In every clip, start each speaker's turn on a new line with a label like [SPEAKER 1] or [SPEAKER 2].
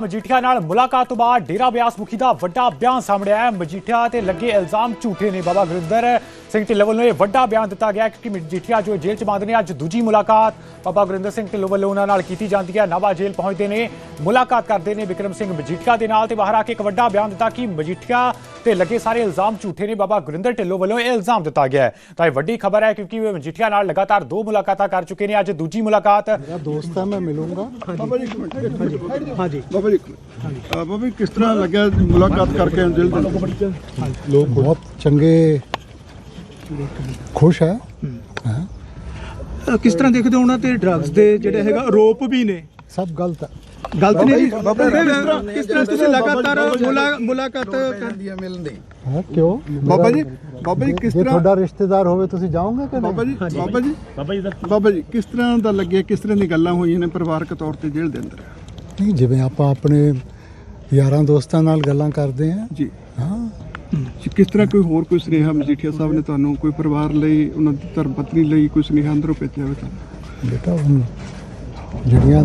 [SPEAKER 1] ਮਜੀਠੀਆ ਨਾਲ ਮੁਲਾਕਾਤ ਤੋਂ ਬਾਅਦ ਡੇਰਾ ਬਿਆਸ ਮੁਖੀ ਦਾ ਵੱਡਾ ਬਿਆਨ ਸਾਹਮਣੇ ਆਇਆ। ਮਜੀਠੀਆ ਤੇ ਲੱਗੇ ਇਲਜ਼ਾਮ ਝੂਠੇ ਨੇ ਬਾਬਾ ਗੁਰਿੰਦਰ ਸਿੰਘ ਢਿੱਲੋਂ ਵੱਲੋਂ ਇਹ ਵੱਡਾ ਬਿਆਨ ਦਿੱਤਾ ਗਿਆ ਕਿ ਮਜੀਠੀਆ ਜੋ ਜੇਲ੍ਹ ਚ ਬੰਦ ਨੇ ਅੱਜ ਦੂਜੀ ਮੁਲਾਕਾਤ ਬਾਬਾ ਗੁਰਿੰਦਰ ਸਿੰਘ ਢਿੱਲੋਂ ਵੱਲੋਂ ਉਹਨਾਂ ਨਾਲ ਕੀਤੀ ਜਾਂਦੀ ਹੈ। ਨਾਭਾ ਜੇਲ੍ਹ ਪਹੁੰਚਦੇ ਨੇ ਮੁਲਾਕਾਤ ਕਰਦੇ ਨੇ ਵਿਕਰਮ ਸਿੰਘ ਮਜੀਠੀਆ ਦੇ ਨਾਲ ਤੇ ਬਾਹਰ ਆ ਕੇ ਇੱਕ ਵੱਡਾ ਬਿਆਨ ਦਿੱਤਾ ਕਿ ਮਜੀਠੀਆ ਤੇ ਲੱਗੇ ਸਾਰੇ ਇਲਜ਼ਾਮ ਝੂਠੇ ਨੇ ਬਾਬਾ ਗੁਰਿੰਦਰ ਢਿੱਲੋਂ ਵੱਲੋਂ ਇਹ ਇਲਜ਼ਾਮ ਦਿੱਤਾ ਗਿਆ ਹੈ। ਤਾਂ ਇਹ ਵੱਡੀ ਖਬਰ ਹੈ ਕਿਉਂਕਿ ਉਹ ਮਜੀਠੀਆ ਨਾਲ ਲਗਾਤਾਰ ਦੋ ਮੁਲਾਕਾਤਾਂ ਕਰ ਚੁੱਕੇ ਨੇ ਅੱਜ ਦੂਜੀ ਮੁਲਾਕਾਤ
[SPEAKER 2] ਮੇਰਾ ਦੋਸਤ ਹੈ ਮੈਂ ਮਿਲੂੰਗਾ।
[SPEAKER 3] ਬਾਬਾ ਜੀ ਇੱਕ ਮਿੰਟ ਹਾਂਜੀ। ਬਾਬਾ ਜੀ ਬਾਬਾ ਜੀ ਕਿਸ ਤਰ੍ਹਾਂ ਲੱਗਿਆ ਮੁਲਾਕਾਤ ਕਰਕੇ ਦਿਲ ਦੇ ਅੰਦਰ?
[SPEAKER 2] ਲੋਕ ਬਹੁਤ ਚੰਗੇ ਖੁਸ਼ ਹੈ ਹਾਂ
[SPEAKER 4] ਅ, ਕਿਸ ਤਰ੍ਹਾਂ ਦੇਖਦੇ ਹੋ ਉਹਨਾਂ ਤੇ ਡਰੱਗਸ ਦੇ ਜਿਹੜੇ ਹੈਗਾ ਆਰੋਪ ਵੀ ਨੇ
[SPEAKER 2] ਸਭ ਗਲਤ ਹੈ
[SPEAKER 4] ਗਲਤ ਨੇ ਜੀ
[SPEAKER 3] ਬਾਬਾ ਜੀ,
[SPEAKER 4] ਕਿਸ ਤਰ੍ਹਾਂ ਤੁਸੀਂ ਲਗਾਤਾਰ ਮੁਲਾ- ਮੁਲਾਕਾਤ ਕਰ
[SPEAKER 2] ਹਾਂ ਕਿਉਂ
[SPEAKER 3] ਬਾਬਾ ਜੀ ਬਾਬਾ ਜੀ ਕਿਸ
[SPEAKER 2] ਜੇ
[SPEAKER 3] ਤਰ੍ਹਾਂ
[SPEAKER 2] ਤੁਹਾਡਾ ਰਿਸ਼ਤੇਦਾਰ ਹੋਵੇ ਤੁਸੀਂ ਜਾਓਗੇ ਕਿ
[SPEAKER 3] ਬਾਬਾ
[SPEAKER 2] ਨਹੀਂ
[SPEAKER 3] ਜੀ ਬਾਬਾ ਜੀ ਬਾਬਾ ਜੀ ਕਿਸ ਤਰ੍ਹਾਂ ਦਾ ਲੱਗਿਆ ਕਿਸ ਤਰ੍ਹਾਂ ਦੀ ਗੱਲਾਂ ਹੋਈਆਂ ਨੇ ਪਰਿਵਾਰਕ ਤੌਰ ਤੇ ਜੇਲ੍ਹ ਦੇ ਅੰਦਰ
[SPEAKER 2] ਨਹੀਂ ਜਿਵੇਂ ਆਪਾਂ ਆਪਣੇ ਯਾਰਾਂ ਦੋਸਤਾਂ ਨਾਲ ਗੱਲਾਂ ਕਰਦੇ ਹਾਂ।
[SPEAKER 3] ਜੀ।
[SPEAKER 2] ਹਾਂ।
[SPEAKER 3] ਜੀ, ਕਿਸ ਤਰ੍ਹਾਂ ਕੋਈ ਹੋਰ ਕੋਈ ਸੁਨੇਹਾ ਮਜੀਠੀਆ ਸਾਹਿਬ ਨੇ ਤੁਹਾਨੂੰ ਕੋਈ ਪਰਿਵਾਰ ਲਈ ਉਹਨਾਂ ਦੀ ਧਰਮ ਪਤਨੀ ਲਈ ਕੋਈ ਸੁਨੇਹਾ ਅੰਦਰੋਂ ਭੇਜਿਆ ਹੋਵੇ? ਤੁਹਾਨੂੰ
[SPEAKER 2] ਬੇਟਾ ਜਿਹੜੀਆਂ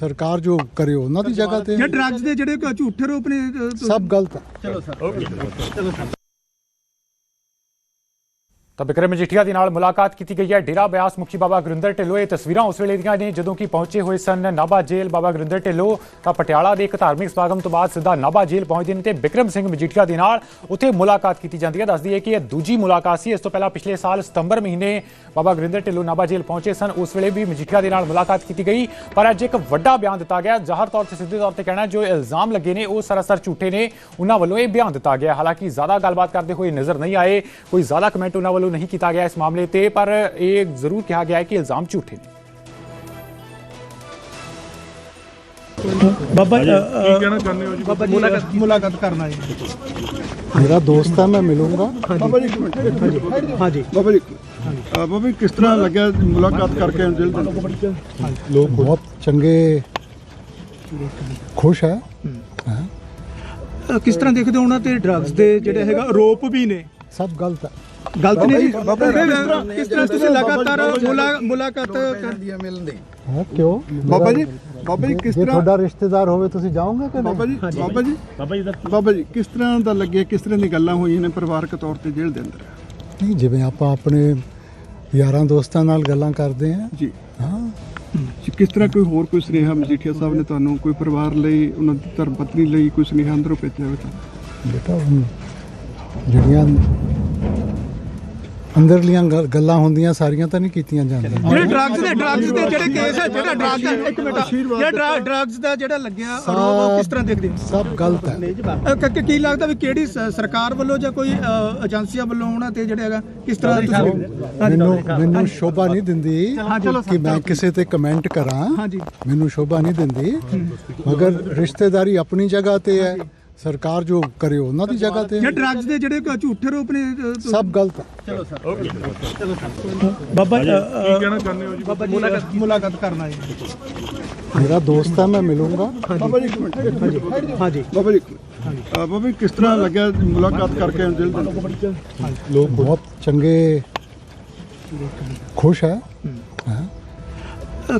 [SPEAKER 2] ਸਰਕਾਰ ਜੋ ਕਰੇ ਉਹਨਾਂ ਦੀ ਜਗ੍ਹਾ ਤੇ।
[SPEAKER 4] ਜਿਹੜੇ ਡਰੱਗਸ ਦੇ ਜਿਹੜੇ ਝੂਠੇ ਆਰੋਪ ਨੇ ਅ,
[SPEAKER 2] ਸਭ ਗਲਤ ਹੈ
[SPEAKER 1] ਤਾਂ ਬਿਕਰਮ ਮਜੀਠੀਆ ਦੇ ਨਾਲ ਮੁਲਾਕਾਤ ਕੀਤੀ ਗਈ ਹੈ। ਡੇਰਾ ਬਿਆਸ ਮੁਖੀ ਬਾਬਾ ਗੁਰਿੰਦਰ ਢਿੱਲੋਂ ਇਹ ਤਸਵੀਰਾਂ ਉਸ ਵੇਲੇ ਦੀਆਂ ਨੇ, ਜਦੋਂ ਕਿ ਪਹੁੰਚੇ ਹੋਏ ਸਨ ਨਾਭਾ ਜੇਲ੍ਹ ਬਾਬਾ ਗੁਰਿੰਦਰ ਢਿੱਲੋਂ। ਤਾਂ ਪਟਿਆਲਾ ਦੇ ਇੱਕ ਧਾਰਮਿਕ ਸਮਾਗਮ ਤੋਂ ਬਾਅਦ ਸਿੱਧਾ ਨਾਭਾ ਜੇਲ੍ਹ ਪਹੁੰਚਦੇ ਨੇ ਤੇ ਬਿਕਰਮ ਸਿੰਘ ਮਜੀਠੀਆ ਦੇ ਨਾਲ ਉੱਥੇ ਮੁਲਾਕਾਤ ਕੀਤੀ ਜਾਂਦੀ ਹੈ। ਦੱਸਦੀ ਹੈ ਕਿ ਇਹ ਦੂਜੀ ਮੁਲਾਕਾਤ ਸੀ। ਇਸ ਤੋਂ ਪਹਿਲਾਂ ਪਿਛਲੇ ਸਾਲ ਸਤੰਬਰ ਮਹੀਨੇ ਬਾਬਾ ਗੁਰਿੰਦਰ ਢਿੱਲੋਂ ਨਾਭਾ ਜੇਲ੍ਹ ਪਹੁੰਚੇ ਸਨ। ਉਸ ਵੇਲੇ ਵੀ ਮਜੀਠੀਆ ਦੇ ਨਾਲ ਮੁਲਾਕਾਤ ਕੀਤੀ ਗਈ। ਪਰ ਅੱਜ ਇੱਕ ਵੱਡਾ ਬਿਆਨ ਦਿੱਤਾ ਗਿਆ। ਜ਼ਾਹਰ ਤੌਰ ਤੇ ਸਿੱਧੇ ਤੌਰ ਤੇ ਕਹਿਣਾ ਜੋ ਇਲਜ਼ਾਮ ਲੱਗੇ ਨੇ, ਉਹ ਸਰਾਸਰ ਝੂਠੇ ਨੇ। ਉਹਨਾਂ ਵੱਲੋਂ ਇਹ ਬਿਆਨ ਦਿੱਤਾ ਗਿਆ। ਹਾਲਾਂਕਿ ਜ਼ਿਆਦਾ ਗੱਲਬਾਤ ਕਰਦੇ ਹੋਏ ਨਜ਼ਰ ਨਹੀਂ ਆਏ। ਕੋਈ ਜ਼ਿਆਦਾ ਕਮੈਂਟ ਉਹਨਾਂ ਵੱਲੋਂ ਨਹੀਂ ਕੀਤਾ ਗਿਆ ਇਸ ਮਾਮਲੇ ਤੇ ਪਰ ਇਹ ਜ਼ਰੂਰ ਕਿਹਾ ਗਿਆ ਹੈ ਕਿ ਇਲਜ਼ਾਮ ਝੂਠੇ ਨੇ
[SPEAKER 4] ਬਾਬਾ ਕੀ ਕਹਿਣਾ ਚਾਹੁੰਦੇ ਹੋ ਜੀ ਬਾਬਾ ਜੀ ਮੁਲਾਕਾਤ ਮੁਲਾਕਾਤ ਕਰਨਾ ਹੈ
[SPEAKER 2] ਮੇਰਾ ਦੋਸਤ ਹੈ ਮੈਂ ਮਿਲੂੰਗਾ
[SPEAKER 3] ਬਾਬਾ ਜੀ ਇੱਕ ਮਿੰਟ
[SPEAKER 4] ਹਾਂਜੀ
[SPEAKER 3] ਬਾਬਾ ਜੀ ਬਾਬਾ ਜੀ ਕਿਸ ਤਰ੍ਹਾਂ ਲੱਗਿਆ ਮੁਲਾਕਾਤ ਕਰਕੇ ਅੰਦਰ?
[SPEAKER 2] ਲੋਕ ਬਹੁਤ ਚੰਗੇ ਖੁਸ਼ ਹੈ
[SPEAKER 4] ਕਿਸ ਤਰ੍ਹਾਂ ਦੇਖਦੇ ਹੋ ਉਹਨਾਂ ਤੇ ਡਰੱਗਸ ਦੇ ਜਿਹੜੇ ਹੈਗਾ ਆਰੋਪ ਵੀ ਨੇ
[SPEAKER 2] ਸਭ ਗਲਤ ਹੈ
[SPEAKER 4] ਗਲਤ ਨੇ ਜੀ
[SPEAKER 3] ਬਾਬਾ ਜੀ, ਕਿਸ ਤਰ੍ਹਾਂ-
[SPEAKER 4] ਤੁਸੀਂ ਲਗਾਤਾਰ ਮੁਲਾ- ਮੁਲਾਕਾਤ ਕਰ
[SPEAKER 2] ਹਾਂ? ਕਿਉਂ?
[SPEAKER 3] ਬਾਬਾ ਜੀ ਬਾਬਾ ਜੀ ਕਿਸ
[SPEAKER 2] ਜੇ
[SPEAKER 3] ਤਰ੍ਹਾਂ
[SPEAKER 2] ਤੁਹਾਡਾ ਰਿਸ਼ਤੇਦਾਰ ਹੋਵੇ ਤੁਸੀਂ ਜਾਓਗੇ ਕਿ
[SPEAKER 3] ਬਾਬਾ
[SPEAKER 2] ਨਹੀਂ?
[SPEAKER 3] ਜੀ ਬਾਬਾ ਜੀ ਬਾਬਾ ਜੀ ਕਿਸ ਤਰ੍ਹਾਂ ਦਾ ਲੱਗਿਆ ਕਿਸ ਤਰ੍ਹਾਂ ਦੀ ਗੱਲਾਂ ਹੋਈਆਂ ਨੇ ਪਰਿਵਾਰਕ ਤੌਰ ਤੇ ਜੇਲ੍ਹ ਦੇ ਅੰਦਰ?
[SPEAKER 2] ਨਹੀਂ ਜਿਵੇਂ ਆਪਾਂ ਆਪਣੇ ਯਾਰਾਂ ਦੋਸਤਾਂ ਨਾਲ ਗੱਲਾਂ ਕਰਦੇ ਹਾਂ।
[SPEAKER 3] ਜੀ।
[SPEAKER 2] ਹਾਂ।
[SPEAKER 3] ਜੀ, ਕਿਸ ਤਰ੍ਹਾਂ ਕੋਈ ਹੋਰ ਕੋਈ ਸੁਨੇਹਾ ਮਜੀਠੀਆ ਸਾਹਿਬ ਨੇ ਤੁਹਾਨੂੰ ਕੋਈ ਪਰਿਵਾਰ ਲਈ ਉਹਨਾਂ ਦੀ ਧਰਮ ਪਤਨੀ ਲਈ ਕੋਈ ਸੁਨੇਹਾ ਅੰਦਰੋਂ ਭੇਜਿਆ ਹੋਵੇ ਤੁਹਾਨੂੰ
[SPEAKER 2] ਬੇਟਾ ਜਿਹੜੀਆਂ ਅੰਦਰਲੀਆਂ ਗੱਲ- ਗੱਲਾਂ ਹੁੰਦੀਆਂ ਸਾਰੀਆਂ ਤਾਂ ਨਹੀਂ ਕੀਤੀਆਂ ਜਾਂਦੀਆਂ।
[SPEAKER 4] ਜਿਹੜੇ ਡਰੱਗਸ ਦੇ ਡਰੱਗਸ ਦੇ ਜਿਹੜੇ ਕੇਸ ਹੈ ਜਿਹੜਾ ਡਰੱਗ ਦਾ ਇੱਕ ਮਿੰਟ ਜਿਹੜਾ ਡਰੱਗਸ ਦਾ ਜਿਹੜਾ ਲੱਗਿਆ ਆਰੋਪ ਉਹ ਕਿਸ ਤਰ੍ਹਾਂ ਦੇਖਦੇ ਹੋ?
[SPEAKER 2] ਸਭ ਗਲਤ ਹੈ।
[SPEAKER 4] ਅ, ਕ- ਕ- ਕੀ ਲੱਗਦਾ ਵੀ ਕਿਹੜੀ ਸ- ਸਰਕਾਰ ਵੱਲੋਂ ਜਾਂ ਕੋਈ ਅ, ਏਜੰਸੀਆਂ ਵੱਲੋਂ ਉਹਨਾਂ ਤੇ ਜਿਹੜਾ ਹੈਗਾ ਕਿਸ ਤਰ੍ਹਾਂ ਦਾ ਤੁਸੀਂ
[SPEAKER 2] ਮੈਨੂੰ ਮੈਨੂੰ ਸ਼ੋਭਾ ਨਹੀਂ ਦਿੰਦੀ ਕਿ ਮੈਂ ਕਿਸੇ ਤੇ ਕਮੈਂਟ ਕਰਾਂ।
[SPEAKER 4] ਹਾਂਜੀ।
[SPEAKER 2] ਮੈਨੂੰ ਸ਼ੋਭਾ ਨਹੀਂ ਦਿੰਦੀ। ਮਗਰ ਰਿਸ਼ਤੇਦਾਰੀ ਆਪਣੀ ਜਗ੍ਹਾ ਤੇ ਹੈ। ਸਰਕਾਰ ਜੋ ਕਰੇ ਉਹਨਾਂ ਦੀ ਜਗ੍ਹਾ ਤੇ।
[SPEAKER 4] ਜਿਹੜੇ ਡਰੱਗਸ ਦੇ ਜਿਹੜੇ ਝੂਠੇ ਆਰੋਪ ਨੇ
[SPEAKER 2] ਸਭ ਗਲਤ ਹੈ।
[SPEAKER 4] ਬਾਬਾ ਕੀ ਕਹਿਣਾ ਚਾਹੁੰਦੇ ਹੋ ਜੀ? ਬਾਬਾ ਜੀ ਮੁਲਾਕਾਤ ਮੁਲਾਕਾਤ ਕਰਨਾ ਹੈ।
[SPEAKER 2] ਮੇਰਾ ਦੋਸਤ ਹੈ ਮੈਂ ਮਿਲੂੰਗਾ।
[SPEAKER 3] ਬਾਬਾ ਜੀ ਇੱਕ ਮਿੰਟ
[SPEAKER 4] ਹਾਂਜੀ।
[SPEAKER 3] ਬਾਬਾ ਜੀ ਇੱਕ ਮਿੰਟ। ਅਹ ਬਾਬਾ ਜੀ ਕਿਸ ਤਰ੍ਹਾਂ ਲੱਗਿਆ ਮੁਲਾਕਾਤ ਕਰਕੇ ਦਿਲ ਦੇ?
[SPEAKER 2] ਲੋਕ ਬਹੁਤ ਚੰਗੇ ਖੁਸ਼ ਹੈ।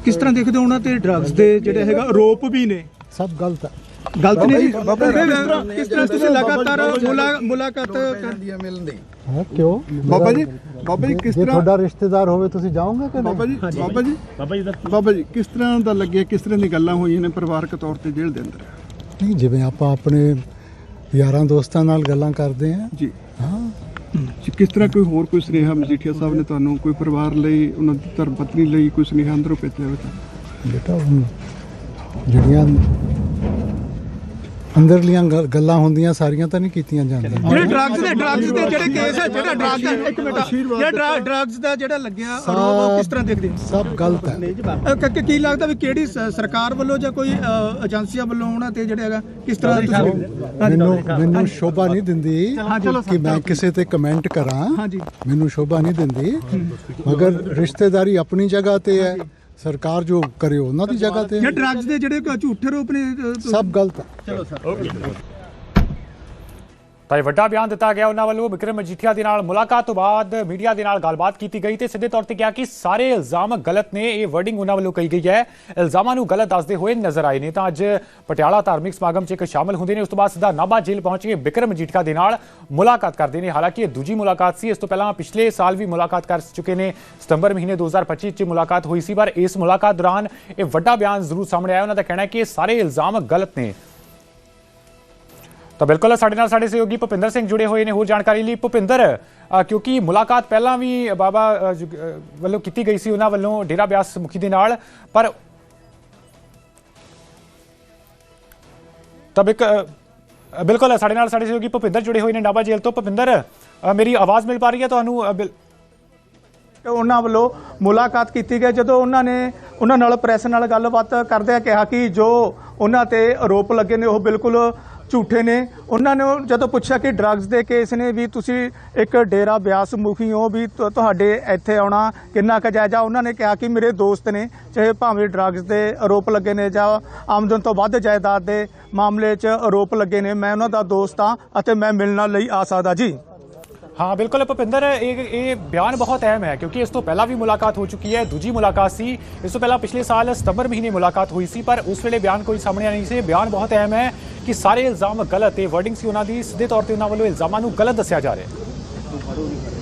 [SPEAKER 4] ਕਿਸ ਤਰ੍ਹਾਂ ਦੇਖਦੇ ਹੋ ਉਹਨਾਂ ਤੇ ਡਰੱਗਸ ਦੇ ਜਿਹੜੇ ਹੈਗਾ ਆਰੋਪ ਵੀ ਨੇ?
[SPEAKER 2] ਸਭ ਗਲਤ ਹੈ।
[SPEAKER 4] ਗਲਤ ਨੇ ਜੀ
[SPEAKER 3] ਬਾਬਾ ਜੀ, ਕਿਸ ਤਰ੍ਹਾਂ-
[SPEAKER 4] ਤੁਸੀਂ ਲਗਾਤਾਰ ਮੁਲਾ- ਮੁਲਾਕਾਤ ਕਰ
[SPEAKER 2] ਹਾਂ ਕਿਉਂ
[SPEAKER 3] ਬਾਬਾ ਜੀ ਬਾਬਾ ਜੀ ਕਿਸ
[SPEAKER 2] ਜੇ
[SPEAKER 3] ਤਰ੍ਹਾਂ
[SPEAKER 2] ਤੁਹਾਡਾ ਰਿਸ਼ਤੇਦਾਰ ਹੋਵੇ ਤੁਸੀਂ ਜਾਓਗੇ ਕਿ
[SPEAKER 3] ਬਾਬਾ
[SPEAKER 2] ਨਹੀਂ
[SPEAKER 3] ਜੀ ਬਾਬਾ ਜੀ ਬਾਬਾ ਜੀ ਕਿਸ ਤਰ੍ਹਾਂ ਦਾ ਲੱਗਿਆ ਕਿਸ ਤਰ੍ਹਾਂ ਦੀ ਗੱਲਾਂ ਹੋਈਆਂ ਨੇ ਪਰਿਵਾਰਕ ਤੌਰ ਤੇ ਜੇਲ੍ਹ ਦੇ ਅੰਦਰ
[SPEAKER 2] ਨਹੀਂ ਜਿਵੇਂ ਆਪਾਂ ਆਪਣੇ ਯਾਰਾਂ ਦੋਸਤਾਂ ਨਾਲ ਗੱਲਾਂ ਕਰਦੇ ਹਾਂ
[SPEAKER 3] ਜੀ
[SPEAKER 2] ਹਾਂ
[SPEAKER 3] ਜੀ, ਕਿਸ ਤਰ੍ਹਾਂ ਕੋਈ ਹੋਰ ਕੋਈ ਸੁਨੇਹਾ ਮਜੀਠੀਆ ਸਾਹਿਬ ਨੇ ਤੁਹਾਨੂੰ ਕੋਈ ਪਰਿਵਾਰ ਲਈ ਉਹਨਾਂ ਦੀ ਧਰਮ ਪਤਨੀ ਲਈ ਕੋਈ ਸੁਨੇਹਾ ਅੰਦਰੋਂ ਭੇਜਿਆ ਹੋਵੇ ਤੁਹਾਨੂੰ
[SPEAKER 2] ਬੇਟਾ ਜਿਹੜੀਆਂ ਅੰਦਰਲੀਆਂ ਗੱਲ- ਗੱਲਾਂ ਹੁੰਦੀਆਂ ਸਾਰੀਆਂ ਤਾਂ ਨਹੀਂ ਕੀਤੀਆਂ ਜਾਂਦੀਆਂ।
[SPEAKER 4] ਜਿਹੜੇ ਡਰੱਗਸ ਦੇ ਡਰੱਗਸ ਦੇ ਜਿਹੜੇ ਕੇਸ ਹੈ ਜਿਹੜਾ ਡਰੱਗ ਦਾ ਇੱਕ ਮਿੰਟ ਜਿਹੜਾ ਡਰੱਗਸ ਦਾ ਜਿਹੜਾ ਲੱਗਿਆ ਆਰੋਪ ਉਹ ਕਿਸ ਤਰ੍ਹਾਂ ਦੇਖਦੇ ਹੋ?
[SPEAKER 2] ਸਭ ਗਲਤ ਹੈ।
[SPEAKER 4] ਅ, ਕ- ਕ- ਕੀ ਲੱਗਦਾ ਵੀ ਕਿਹੜੀ ਸ- ਸਰਕਾਰ ਵੱਲੋਂ ਜਾਂ ਕੋਈ ਅ, ਏਜੰਸੀਆਂ ਵੱਲੋਂ ਉਹਨਾਂ ਤੇ ਜਿਹੜਾ ਹੈਗਾ ਕਿਸ ਤਰ੍ਹਾਂ ਤੁਸੀਂ
[SPEAKER 2] ਮੈਨੂੰ ਮੈਨੂੰ ਸ਼ੋਭਾ ਨਹੀਂ ਦਿੰਦੀ ਕਿ ਮੈਂ ਕਿਸੇ ਤੇ ਕਮੈਂਟ ਕਰਾਂ।
[SPEAKER 4] ਹਾਂਜੀ।
[SPEAKER 2] ਮੈਨੂੰ ਸ਼ੋਭਾ ਨਹੀਂ ਦਿੰਦੀ। ਮਗਰ ਰਿਸ਼ਤੇਦਾਰੀ ਆਪਣੀ ਜਗ੍ਹਾ ਤੇ ਹੈ। ਸਰਕਾਰ ਜੋ ਕਰੇ ਉਹਨਾਂ ਦੀ ਜਗ੍ਹਾ ਤੇ।
[SPEAKER 4] ਜੇ। ਡਰੱਗਸ ਦੇ ਜਿਹੜੇ ਝੂਠੇ ਰੂਪ ਨੇ ਅ,
[SPEAKER 2] ਸਭ ਗਲਤ ਹੈ
[SPEAKER 1] ਤਾਂ ਇਹ ਵੱਡਾ ਬਿਆਨ ਦਿੱਤਾ ਗਿਆ ਉਹਨਾਂ ਵੱਲੋਂ ਵਿਕਰਮ ਮਜੀਠੀਆ ਦੇ ਨਾਲ ਮੁਲਾਕਾਤ ਤੋਂ ਬਾਅਦ ਮੀਡੀਆ ਦੇ ਨਾਲ ਗੱਲਬਾਤ ਕੀਤੀ ਗਈ ਤੇ ਸਿੱਧੇ ਤੌਰ ਤੇ ਕਿਹਾ ਕਿ ਸਾਰੇ ਇਲਜ਼ਾਮ ਗਲਤ ਨੇ, ਇਹ ਵਰਡਿੰਗ ਉਹਨਾਂ ਵੱਲੋਂ ਕਹੀ ਗਈ ਹੈ। ਇਲਜ਼ਾਮਾਂ ਨੂੰ ਗਲਤ ਦੱਸਦੇ ਹੋਏ ਨਜ਼ਰ ਆਏ ਨੇ। ਤਾਂ ਅੱਜ ਪਟਿਆਲਾ ਧਾਰਮਿਕ ਸਮਾਗਮ 'ਚ ਇੱਕ ਸ਼ਾਮਲ ਹੁੰਦੇ ਨੇ। ਉਸ ਤੋਂ ਬਾਅਦ ਸਿੱਧਾ ਨਾਭਾ ਜੇਲ੍ਹ ਪਹੁੰਚ ਕੇ ਵਿਕਰਮ ਮਜੀਠੀਆ ਦੇ ਨਾਲ ਮੁਲਾਕਾਤ ਕਰਦੇ ਨੇ। ਹਾਲਾਂਕਿ ਇਹ ਦੂਜੀ ਮੁਲਾਕਾਤ ਸੀ। ਇਸ ਤੋਂ ਪਹਿਲਾਂ ਪਿਛਲੇ ਸਾਲ ਵੀ ਮੁਲਾਕਾਤ ਕਰ ਚੁੱਕੇ ਨੇ। ਸਤੰਬਰ ਮਹੀਨੇ 2025 'ਚ ਮੁਲਾਕਾਤ ਹੋਈ ਸੀ। ਪਰ ਇਸ ਮੁਲਾਕਾਤ ਦੌਰਾਨ ਇਹ ਵੱਡਾ ਬਿਆਨ ਜ਼ਰੂਰ ਸਾਹਮਣੇ ਆਇਆ। ਉਹਨਾਂ ਦਾ ਕਹਿਣਾ ਹੈ ਕਿ ਸਾਰੇ ਇਲਜ਼ਾਮ ਗਲਤ ਨੇ। ਤਾਂ ਬਿਲਕੁਲ ਸਾਡੇ ਨਾਲ ਸਾਡੇ ਸਹਿਯੋਗੀ ਭੁਪਿੰਦਰ ਸਿੰਘ ਜੁੜੇ ਹੋਏ ਨੇ, ਹੋਰ ਜਾਣਕਾਰੀ ਲਈ ਭੁਪਿੰਦਰ ਕਿਉਂਕਿ ਮੁਲਾਕਾਤ ਪਹਿਲਾਂ ਵੀ ਬਾਬਾ ਵੱਲੋਂ ਕੀਤੀ ਗਈ ਸੀ, ਉਹਨਾਂ ਵੱਲੋਂ ਡੇਰਾ ਬਿਆਸ ਮੁਖੀ ਦੇ ਨਾਲ, ਪਰ ਤਾਂ ਬਿਕ- ਬਿਲਕੁਲ ਸਾਡੇ ਨਾਲ ਸਾਡੇ ਸਹਿਯੋਗੀ ਭੁਪਿੰਦਰ ਜੁੜੇ ਹੋਏ ਨੇ ਨਾਭਾ ਜੇਲ੍ਹ ਤੋਂ। ਭੁਪਿੰਦਰ ਮੇਰੀ ਆਵਾਜ਼ ਮਿਲ ਪਾ ਰਹੀ ਹੈ ਤੁਹਾਨੂੰ?
[SPEAKER 4] ਉਹਨਾਂ ਵੱਲੋਂ ਮੁਲਾਕਾਤ ਕੀਤੀ ਗਈ, ਜਦੋਂ ਉਹਨਾਂ ਨੇ ਉਹਨਾਂ ਨਾਲ ਪ੍ਰੈਸ ਨਾਲ ਗੱਲਬਾਤ ਕਰਦਿਆਂ ਕਿਹਾ ਕਿ ਜੋ ਉਹਨਾਂ ਤੇ ਆਰੋਪ ਲੱਗੇ ਨੇ, ਉਹ ਬਿਲਕੁਲ ਝੂਠੇ ਨੇ। ਉਹਨਾਂ ਨੇ ਜਦੋਂ ਪੁੱਛਿਆ ਕਿ ਡਰੱਗਸ ਦੇ ਕੇਸ ਨੇ ਵੀ ਤੁਸੀਂ ਇੱਕ ਡੇਰਾ ਬਿਆਸ ਮੁਖੀ ਹੋ ਵੀ ਤੁਹਾਡੇ ਇੱਥੇ ਆਉਣਾ ਕਿੰਨਾ ਕੁ ਜਾਇਜ਼ਾ ਉਹਨਾਂ ਨੇ ਕਿਹਾ ਕਿ ਮੇਰੇ ਦੋਸਤ ਨੇ, ਚਾਹੇ ਭਾਵੇਂ ਡਰੱਗਸ ਦੇ ਆਰੋਪ ਲੱਗੇ ਨੇ ਜਾਂ ਆਮਦਨ ਤੋਂ ਵੱਧ ਜਾਇਦਾਦ ਦੇ ਮਾਮਲੇ 'ਚ ਆਰੋਪ ਲੱਗੇ ਨੇ, ਮੈਂ ਉਹਨਾਂ ਦਾ ਦੋਸਤ ਹਾਂ ਅਤੇ ਮੈਂ ਮਿਲਣ ਲਈ ਆ ਸਕਦਾ, ਜੀ।
[SPEAKER 1] ਹਾਂ, ਬਿਲਕੁਲ ਭੁਪਿੰਦਰ, ਇਹ ਇਹ ਬਿਆਨ ਬਹੁਤ ਅਹਿਮ ਹੈ ਕਿਉਂਕਿ ਇਸ ਤੋਂ ਪਹਿਲਾਂ ਵੀ ਮੁਲਾਕਾਤ ਹੋ ਚੁੱਕੀ ਹੈ, ਦੂਜੀ ਮੁਲਾਕਾਤ ਸੀ। ਇਸ ਤੋਂ ਪਹਿਲਾਂ ਪਿਛਲੇ ਸਾਲ ਸਤੰਬਰ ਮਹੀਨੇ ਮੁਲਾਕਾਤ ਹੋਈ ਸੀ, ਪਰ ਉਸ ਵੇਲੇ ਬਿਆਨ ਕੋਈ ਸਾਹਮਣੇ ਨਹੀਂ ਸੀ। ਬਿਆਨ ਬਹੁਤ ਅਹਿਮ ਹੈ ਕਿ ਸਾਰੇ ਇਲਜ਼ਾਮ ਗਲਤ ਹੈ ਵਰਡਿੰਗ ਸੀ ਉਹਨਾਂ ਦੀ। ਸਿੱਧੇ ਤੌਰ ਤੇ ਉਹਨਾਂ ਵੱਲੋਂ ਇਲਜ਼ਾਮਾਂ ਨੂੰ ਗਲਤ ਦੱਸਿਆ ਜਾ ਰਿਹਾ ਹੈ।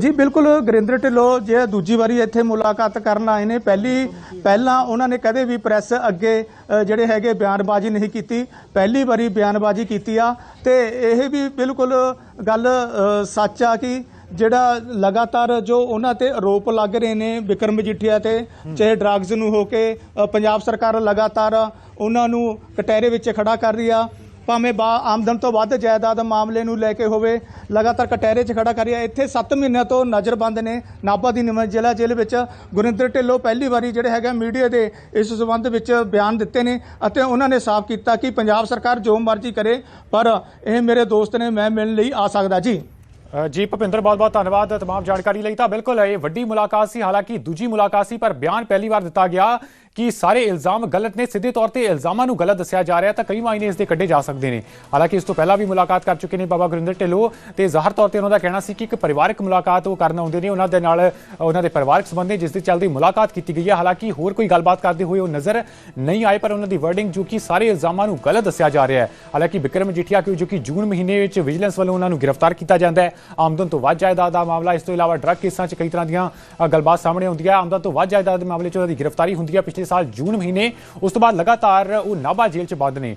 [SPEAKER 4] ਜੀ, ਬਿਲਕੁਲ ਗੁਰਿੰਦਰ ਢਿੱਲੋਂ, ਜੇ ਦੂਜੀ ਵਾਰੀ ਇੱਥੇ ਮੁਲਾਕਾਤ ਕਰਨ ਆਏ ਨੇ, ਪਹਿਲੀ, ਪਹਿਲਾਂ ਉਹਨਾਂ ਨੇ ਕਦੇ ਵੀ ਪ੍ਰੈਸ ਅੱਗੇ ਜਿਹੜੇ ਹੈਗੇ ਬਿਆਨਬਾਜ਼ੀ ਨਹੀਂ ਕੀਤੀ, ਪਹਿਲੀ ਵਾਰੀ ਬਿਆਨਬਾਜ਼ੀ ਕੀਤੀ ਆ। ਤੇ ਇਹ ਵੀ ਬਿਲਕੁਲ, ਗੱਲ ਸੱਚ ਆ ਕਿ ਜਿਹੜਾ ਲਗਾਤਾਰ ਜੋ ਉਹਨਾਂ ਤੇ ਆਰੋਪ ਲੱਗ ਰਹੇ ਨੇ, ਵਿਕਰਮ ਮਜੀਠੀਆ ਤੇ, ਚਾਹੇ ਡਰੱਗਸ ਨੂੰ ਹੋ ਕੇ ਪੰਜਾਬ ਸਰਕਾਰ ਲਗਾਤਾਰ ਉਹਨਾਂ ਨੂੰ ਕਟਹਿਰੇ ਵਿੱਚ ਖੜਾ ਕਰ ਰਹੀ ਆ। ਭਾਵੇਂ ਬਾ ਆਮਦਨ ਤੋਂ ਵੱਧ ਜਾਇਦਾਦ ਮਾਮਲੇ ਨੂੰ ਲੈ ਕੇ ਹੋਵੇ, ਲਗਾਤਾਰ ਕਟਹਿਰੇ 'ਚ ਖੜਾ ਕਰਿਆ, ਇੱਥੇ 7 ਮਹੀਨਿਆਂ ਤੋਂ ਨਜ਼ਰਬੰਦ ਨੇ ਨਾਭਾ ਦੀ ਨਿਮਰ ਜ਼ਿਲ੍ਹਾ ਜੇਲ੍ਹ ਵਿੱਚ। ਗੁਰਿੰਦਰ ਢਿੱਲੋਂ ਪਹਿਲੀ ਵਾਰੀ ਜਿਹੜੇ ਹੈਗਾ ਮੀਡੀਆ ਦੇ ਇਸ ਸੰਬੰਧ ਵਿੱਚ ਬਿਆਨ ਦਿੱਤੇ ਨੇ ਅਤੇ ਉਹਨਾਂ ਨੇ ਸਾਫ਼ ਕੀਤਾ ਕਿ ਪੰਜਾਬ ਸਰਕਾਰ ਜੋ ਮਰਜ਼ੀ ਕਰੇ, ਪਰ ਇਹ ਮੇਰੇ ਦੋਸਤ ਨੇ ਮੈਂ ਮਿਲਣ ਲਈ ਆ ਸਕਦਾ। ਜੀ।
[SPEAKER 1] ਜੀ, ਭੁਪਿੰਦਰ, ਬਹੁਤ ਬਹੁਤ ਧੰਨਵਾਦ ਤਮਾਮ ਜਾਣਕਾਰੀ ਲਈ। ਤਾਂ ਬਿਲਕੁਲ ਇਹ ਵੱਡੀ ਮੁਲਾਕਾਤ ਸੀ, ਹਾਲਾਂਕਿ ਦੂਜੀ ਮੁਲਾਕਾਤ ਸੀ, ਪਰ ਬਿਆਨ ਪਹਿਲੀ ਵਾਰ ਦਿੱਤਾ ਗਿਆ। ਕਿ ਸਾਰੇ ਇਲਜ਼ਾਮ ਗਲਤ ਨੇ। ਸਿੱਧੇ ਤੌਰ ਤੇ ਇਲਜ਼ਾਮਾਂ ਨੂੰ ਗਲਤ ਦੱਸਿਆ ਜਾ ਰਿਹਾ ਤਾਂ ਕਈ ਮਾਇਨੇ ਇਸ ਦੇ ਕੱਢੇ ਜਾ ਸਕਦੇ ਨੇ। ਹਾਲਾਂਕਿ ਇਸ ਤੋਂ ਪਹਿਲਾਂ ਵੀ ਮੁਲਾਕਾਤ ਕਰ ਚੁੱਕੇ ਨੇ ਬਾਬਾ ਗੁਰਿੰਦਰ ਢਿੱਲੋਂ ਤੇ ਜ਼ਾਹਰ ਤੌਰ ਤੇ ਉਹਨਾਂ ਦਾ ਕਹਿਣਾ ਸੀ ਕਿ ਇੱਕ ਪਰਿਵਾਰਕ ਮੁਲਾਕਾਤ ਉਹ ਕਰਨ ਆਉਂਦੇ ਨੇ। ਉਹਨਾਂ ਦੇ ਨਾਲ, ਉਹਨਾਂ ਦੇ ਪਰਿਵਾਰਕ ਸੰਬੰਧ ਜਿਸ ਦੇ ਚੱਲਦੀ ਮੁਲਾਕਾਤ ਕੀਤੀ ਗਈ ਹੈ। ਹਾਲਾਂਕਿ ਹੋਰ ਕੋਈ ਗੱਲਬਾਤ ਕਰਦੇ ਹੋਏ ਉਹ ਨਜ਼ਰ ਨਹੀਂ ਆਏ, ਪਰ ਉਹਨਾਂ ਦੀ ਵਰਡਿੰਗ ਜੋ ਕਿ ਸਾਰੇ ਇਲਜ਼ਾਮਾਂ ਨੂੰ ਗਲਤ ਦੱਸਿਆ ਜਾ ਰਿਹਾ ਹੈ। ਹਾਲਾਂਕਿ ਵਿਕਰਮ ਜੀਠੀਆ ਕਿਉਂ ਜੋ ਕਿ ਜੂਨ ਮਹੀਨੇ ਵਿੱਚ ਵਿਜੀਲੈਂਸ ਵੱਲੋਂ ਉਹਨਾਂ ਨੂੰ ਗ੍ਰਿਫਤਾਰ ਕੀਤਾ ਜਾਂਦਾ ਹੈ। ਆਮਦਨ ਤੋਂ ਵੱਧ ਜਾਇਦਾਦ ਦਾ ਮਾਮਲਾ, ਇਸ ਤੋਂ ਇਲਾਵਾ ਡਰੱਗ ਕੇਸਾਂ 'ਚ ਕਈ ਤਰ੍ਹਾਂ ਦੀਆਂ ਗੱਲਬਾਤ ਸਾਹਮਣੇ ਆਉਂਦੀ ਹੈ। ਆਮਦਨ ਤੋਂ ਵੱਧ ਜਾਇਦਾਦ ਦੇ ਮਾਮਲੇ 'ਚ ਉਹਨਾਂ ਦੀ ਗ੍ਰਿਫਤਾਰੀ ਹੁੰਦੀ ਹੈ। ਪਿਛਲੇ ਸਾਲ ਜੂਨ ਮਹੀਨੇ ਉਸ ਤੋਂ ਬਾਅਦ ਲਗਾਤਾਰ ਉਹ ਨਾਭਾ ਜੇਲ੍ਹ 'ਚ ਬੰਦ ਨੇ।